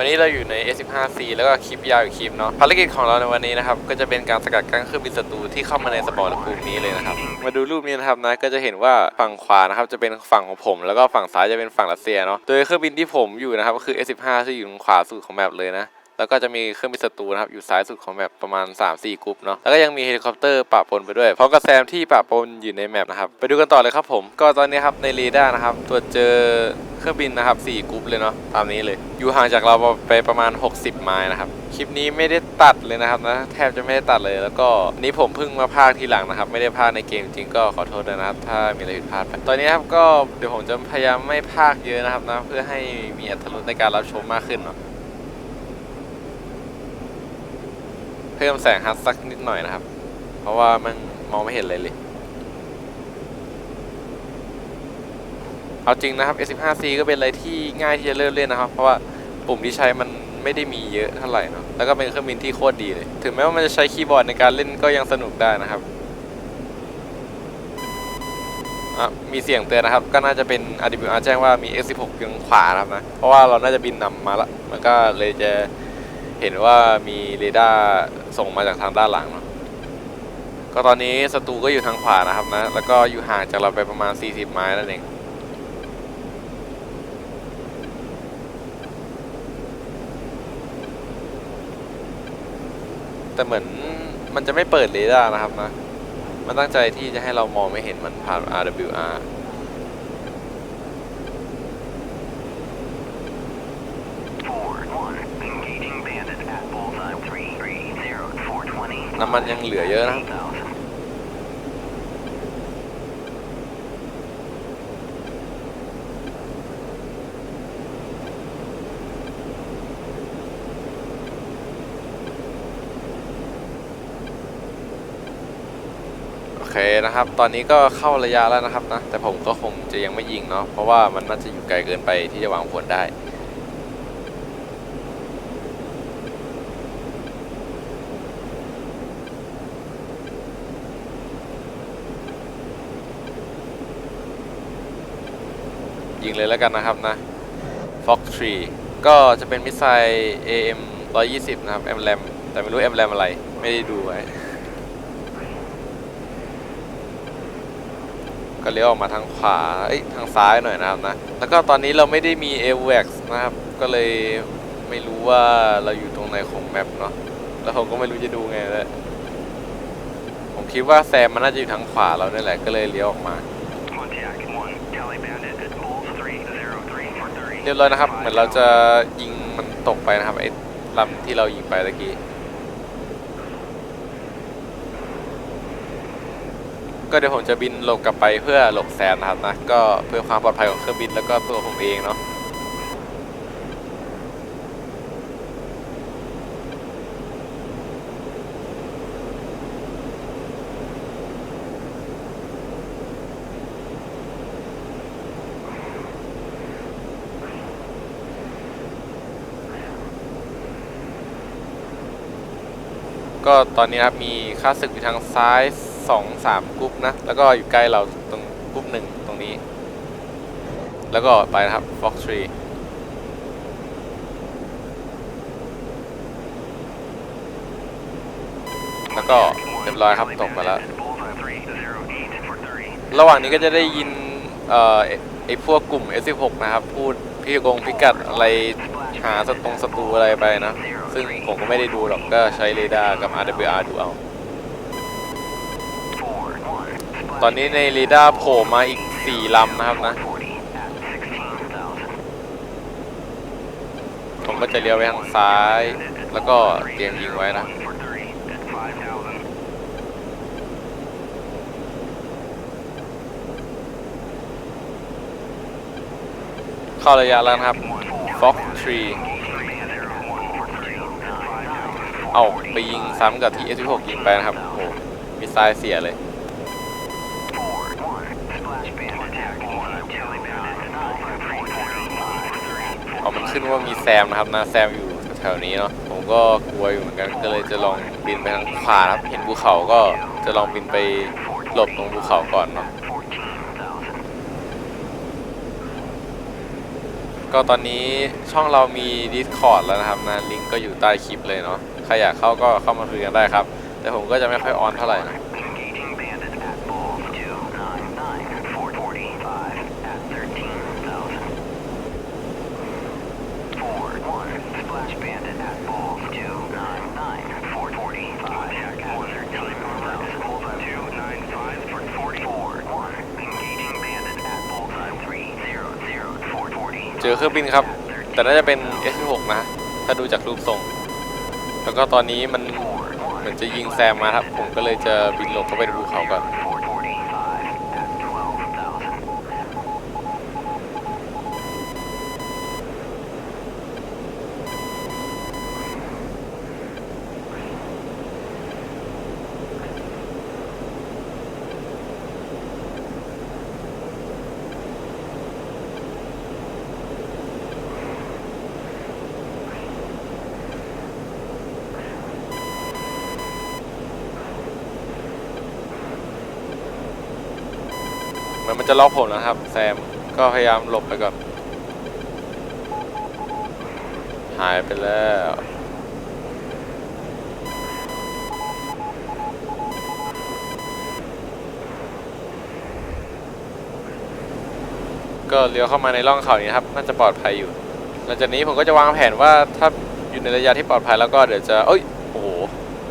วันนี้เราอยู่ใน S15C แล้วก็คลิปยาวอีกคลิปเนาะภารกิจของเราในวันนี้นะครับก็จะเป็นการสกัดกั้นเครื่องบินศัตรูที่เข้ามาในสมรภูมินี้เลยนะครับมาดูรูปนี้นะครับนะก็จะเห็นว่าฝั่งขวานะครับจะเป็นฝั่งของผม แล้วก็ฝั่งซ้ายจะเป็นฝั่งรัสเซียเนาะโดยเครื่องบินที่ผมอยู่นะครับก็คือ S15 ที่อยู่ทางขวาสุดของแมปเลยนะ แล้วก็จะมีเครื่องบินศัตรูนะครับอยู่ซ้ายสุดของแมปประมาณ 3-4กรุ๊ปเนาะแล้วก็ยังมีเฮลิคอปเตอร์ปะปนไปด้วยพร้อมกับแซมที่ปะปนอยู่ในแมปนะครับไปดูกันต่อเลยครับผมก็ตอนนี้ครับในเรดาร์นะครับตรวจเจอเครื่องบินนะครับ4กรุ๊ปเลยเนาะตามนี้เลย อยู่ห่างจากเราไปประมาณ 60 ไมล์นะครับคลิปนี้ไม่ได้ตัดเลยนะครับนะแทบจะไม่ได้ตัดเลย แล้วก็นี้ผมเพิ่งมาพากทีหลังนะครับ ไม่ได้พากในเกมจริงก็ขอโทษด้วยนะครับ ถ้ามีอะไรผิดพลาดไปตอนนี้ครับก็เดี๋ยวผมจะพยายามไม่พากเยอะนะครับนะเพื่อให้มีอรรถรสในการรับชมมากขึ้นเนาะ เพิ่มแสงฮัทสักนิดหน่อยนะครับ เพราะว่ามันมองไม่เห็นเลยเลย เอาจริงนะครับ S15C ก็เป็นอะไรที่ง่ายที่จะเริ่มเล่นนะครับ เพราะว่าปุ่มที่ใช้มันไม่ได้มีเยอะเท่าไหร่เนาะ แล้วก็เป็นเครื่องบินที่โคตรดีเลย ถึงแม้ว่ามันจะใช้คีย์บอร์ดในการเล่นก็ยังสนุกได้นะครับอะมีเสียงเตือนนะครับ ก็น่าจะเป็น RWR แจ้งว่ามี X16 เพียงขวานะครับนะ เพราะว่าเราน่าจะบินนำมาละ มันก็เลยจะ เห็นว่ามีเรดาร์ส่งมาจากทางด้านหลังเนาะก็ตอนนี้ศัตรูก็อยู่ทางขวานะครับนะ แล้วก็อยู่ห่างจากเราไปประมาณ 40 ไมล์นั่นเองแต่เหมือนมันจะไม่เปิดเรดาร์นะครับนะ มันตั้งใจที่จะให้เรามองไม่เห็นมันผ่าน RWR น้ำมันยังเหลือเยอะนะครับ thousand. โอเคนะครับ ตอนนี้ก็เข้าระยะแล้วนะครับนะ แต่ผมก็คงจะยังไม่ยิงเนาะ เพราะว่ามันน่าจะอยู่ไกลเกินไปที่จะวางผลได้ ยิงเลยแล้วกันนะครับนะ Fox 3 ก็จะเป็นมิสไซล์ AM 120 นะครับ M RAM แต่ไม่รู้ M RAM อะไร ไม่ได้ดูไว้ก็เลี้ยวออกมาทางขวาเอ้ยทางซ้ายหน่อยนะครับนะ แล้วก็ตอนนี้เราไม่ได้มี a v a x นะครับ ก็เลยไม่รู้ว่าเราอยู่ตรงไหนของแมปเนาะ แล้วผมก็ไม่รู้จะดูไงเลยผมคิดว่าแซมมันน่าจะอยู่ทางขวาเราเนี่ยแหละ ก็เลยเลี้ยวออกมา Contact one, tally bandit at รียบร้อยนะครับ เหมือนเราจะยิงมันตกไปนะครับไอ้ลำที่เรายิงไปตะกี้ ก็เดี๋ยวผมจะบินหลบกลับไปเพื่อหลบแซนนะครับนะ ก็เพื่อความปลอดภัยของเครื่องบินแล้วก็ตัวผมเองเนาะ ก็ตอนนี้ครับมีค่าศึกอยู่ทางซ้ายสองสามกรุ๊ปนะ แล้วก็อยู่ใกล้เราตรงกรุ๊ปหนึ่งตรงนี้ แล้วก็ไปนะครับ Fox Tree แล้วก็เรียบร้อยครับตกมาแล้ว ระหว่างนี้ก็จะได้ยินเอ่อไอ้ไอพวกกลุ่ม S16 นะครับ พูดพี่กงพิกัดอะไรหาสตรงศัตรูอะไรไปนะ ซึ่งผมก็ไม่ได้ดูหรอกก็ใช้เรดาร์กับ RWR ดูเอา ตอนนี้ในเรดาร์โผล่มาอีก 4 ลำนะครับนะ ผมก็จะเลี้ยวไปทางซ้าย แล้วก็เตรียมยิงไว้นะเข้าระยะแล้วนะครับ Fox Tree เอาไปยิงซ้ำกับที่ S16 ยิงไปนะครับ โอ้โหมีไซล์เสียเลย เอามันขึ้นว่ามีแซมนะครับนะแซมอยู่แถวนี้เนาะ ผมก็กลัวอยู่เหมือนกัน ก็เลยจะลองบินไปทางขวาครับ เห็นภูเขาก็จะลองบินไปหลบตรงภูเขาก่อนเนาะก็ตอนนี้ช่องเรามี Discord แล้วนะครับนะลิงก์ก็อยู่ใต้คลิปเลยเนาะ ใครอยากเข้าก็เข้ามาคุยกันได้ครับ แต่ผมก็จะไม่ค่อยออนเท่าไหร่เจอเครื่องบินครับ แต่น่าจะเป็น S16 นะ ถ้าดูจากรูปทรง แล้วก็ตอนนี้มันเหมือนจะยิงแซมมาครับ ผมก็เลยจะบินหลบเข้าไปดูเขาก่อน 445 at 12,000. เห มือนมันจะล็อกผมนะครับ แซมก็พยายามหลบไปก่อนหายไปแล้วก็เลี้ยวเข้ามาในร่องเขานี้ครับ น่าจะปลอดภัยอยู่ หลังจากนี้ผมก็จะวางแผนว่าถ้าอยู่ในระยะที่ปลอดภัยแล้วก็เดี๋ยวจะ เอ้ย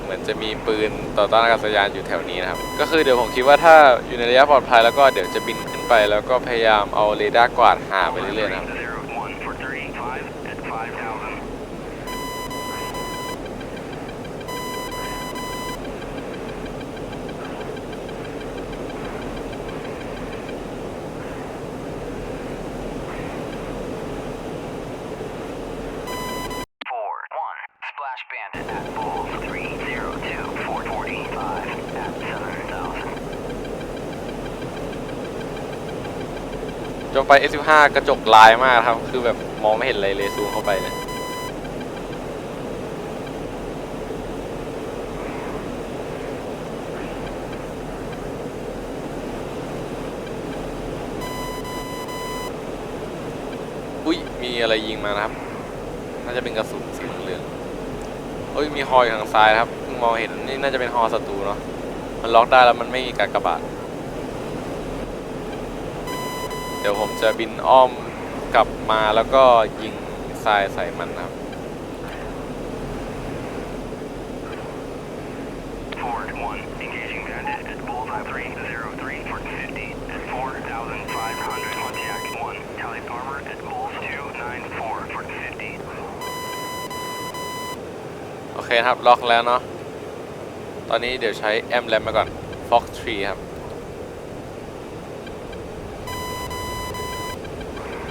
เหมือนจะมีปืนต่อต้านอากาศยานอยู่แถวนี้นะครับ ก็คือเดี๋ยวผมคิดว่าถ้าอยู่ในระยะปลอดภัยแล้วก็เดี๋ยวจะบินขึ้นไป แล้วก็พยายามเอาเรดาร์กวาดหาไปเรื่อยๆนะครับ จงไป S15 กระจกลายมากครับ คือแบบมองไม่เห็นอะไรเลยซูมเข้าไปเนี่ยอุ้ยมีอะไรยิงมานะครับ น่าจะเป็นกระสุนสีเหลืองเอ้ยมีฮออยู่ทางซ้ายครับมองเห็นนี่น่าจะเป็นฮอศัตรูเนาะมันล็อกได้แล้วมันไม่มีการกระบาด เดี๋ยวผมจะบินอ้อมกลับมาแล้วก็ยิงทรายใส่มันนะครับ Ford 1, engaging bandit at Bullseye 303 for 50 at 4,500. Pontiac 1, Tally Armor at Bulls 294 for 50. โอเคครับ ล็อกแล้วเนาะ ตอนนี้เดี๋ยวใช้แอมแรมมาก่อน Fox 3 ครับ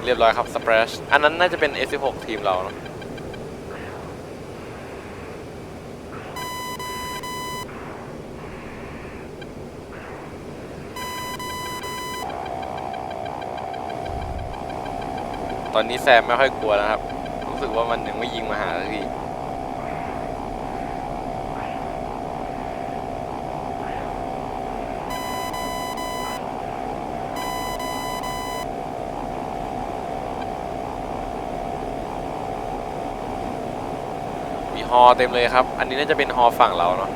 เรียบร้อยครับสเปรชอันนั้นน่าจะเป็น S16 ทีมเราเนาะตอนนี้แซมไม่ค่อยกลัวแล้วครับ รู้สึกว่ามันยังไม่ยิงมาหาสักที ฮอเต็มเลยครับ อันนี้น่าจะเป็นฮอฝั่งเราเนาะ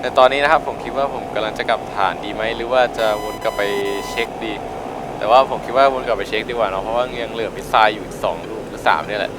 แต่ตอนนี้นะครับผมคิดว่าผมกำลังจะกลับฐานดีไหมหรือว่าจะวนกลับไปเช็คดี แต่ว่าผมคิดว่าวนกลับไปเช็คดีกว่าเนาะเพราะว่ายังเหลือมิสไซล์อยู่อีกสองลูกหรือสามเนี่ยแหละ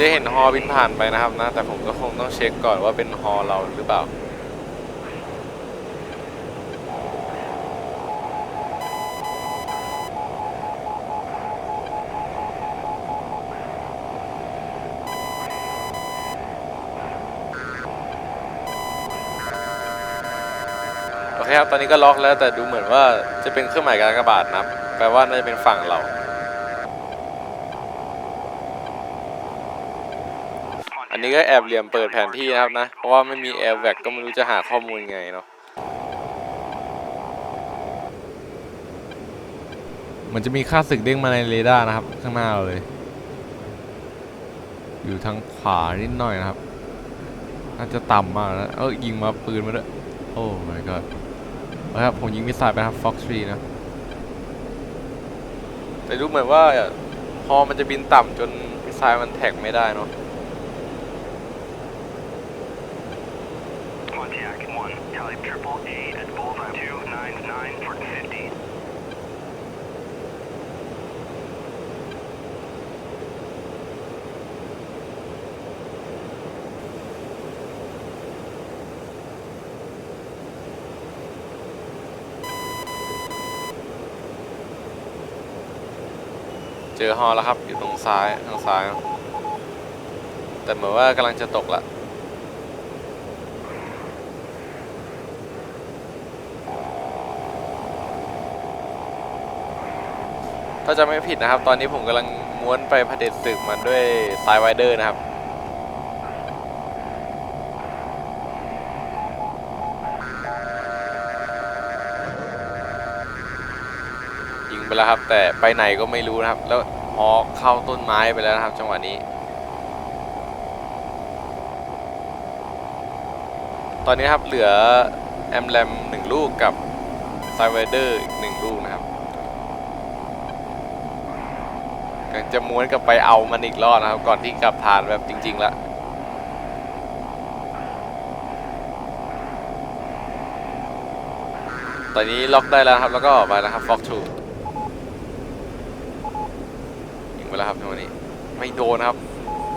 จะเห็นฮอบินผ่านไปนะครับนะ แต่ผมก็คงต้องเช็คก่อนว่าเป็นฮอเราหรือเปล่า โอเคครับ ตอนนี้ก็ล็อกแล้วแต่ดูเหมือนว่าจะเป็นเครื่องหมายการกระบาดนะครับ แปลว่าน่าจะเป็นฝั่งเรา นนนี้ก็แอบเหลี่ยมเปิดแผนที่นะครับนะ เพราะว่าไม่มีแอร์แวกก็ไม่รู้จะหาข้อมูลไงเนาะ มันจะมีค่าศึกเด้งมาในเรดาร์นะครับ ข้างหน้าเราเลย อยู่ทางขวานิดหน่อยนะครับ น่าจะต่ำมากนะ เออยิงมาปืนมาด้วย โอ้ my god เอาครับผมยิงมิสไซล์ไปครับ Fox 3 นะ แต่ดูเหมือนว่าพอมันจะบินต่ำจนมิสไซล์มันแท็กไม่ได้เนาะ 1, tally triple A at Boulevard 299 for 50. เจอฮอแล้วครับ อยู่ตรงซ้ายทางซ้าย แต่เหมือนว่ากำลังจะตกละ ถ้าจะไม่ผิดนะครับ ตอนนี้ผมกำลังม้วนไปเผด็จศึกมันด้วยสายไวเดอร์นะครับยิงไปแล้วครับแต่ไปไหนก็ไม่รู้นะครับ แล้วฮอเข้าต้นไม้ไปแล้วนะครับ จังหวะนี้ ตอนนี้ครับเหลือแอมแรมหนึ่งลูกกับไซเวเดอร์อีกหนึ่งลูกนะครับกำลัง จะม้วนกลับไปเอามันอีกรอบนะครับ ก่อนที่กลับฐานแบบจริงๆแล้วตอนนี้ล็อกได้แล้วนะครับ แล้วก็ออกไปแล้วครับฟ็อกทูยิงไปแล้วครับจังหวะนี้ ไม่โดนนะครับ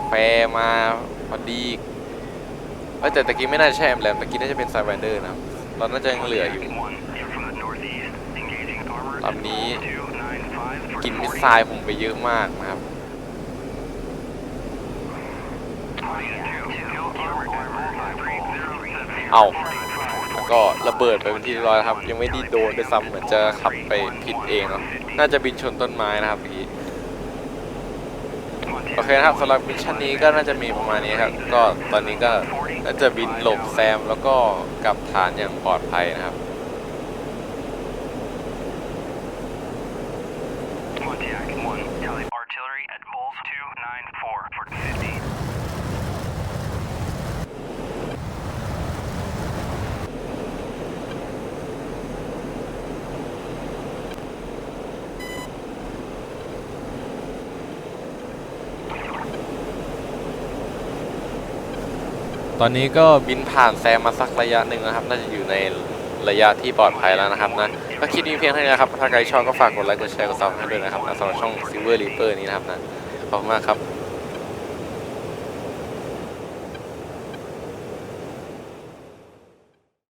แฟร์มาพอดีเอ้ยแต่ตะกี้ไม่น่าจะใช่แอมแรมตะกี้น่าจะเป็นไซเวเดอร์นะครับเราน่าจะยังเหลืออยู่ Pontiac 1, in from the northeast, engaging armor ลำนี้295 for กินมิสไซล์ผมไปเยอะมากนะครับ เอาแล้วก็ระเบิดไปเป็นที่เรียบร้อยครับ ยังไม่ไดีโดนด้วยซ้ำเหมือนจะขับไปผิดเองเนาะน่าจะบินชนต้นไม้นะครับเมื่โอเคนะครับสำหรับมิชชั่นนี้ก็น่าจะมีประมาณนี้ครับ ก็ตอนนี้ก็น่าจะบินหลบแซมแล้วก็กลับฐานอย่างปลอดภัยนะครับ ตอนนี้ก็บินผ่านแซมมาสักระยะหนึ่งนะครับ น่าจะอยู่ในระยะที่ปลอดภัยแล้วนะครับนะก็คลิปนี้เพียงเท่านี้นะครับ ถ้าใครชอบก็ฝากกดไลค์ กดแชร์ กดซับให้ด้วยนะครับนะสำหรับช่อง Silver Reaper นี้นะครับนะ ขอบคุณมากครับ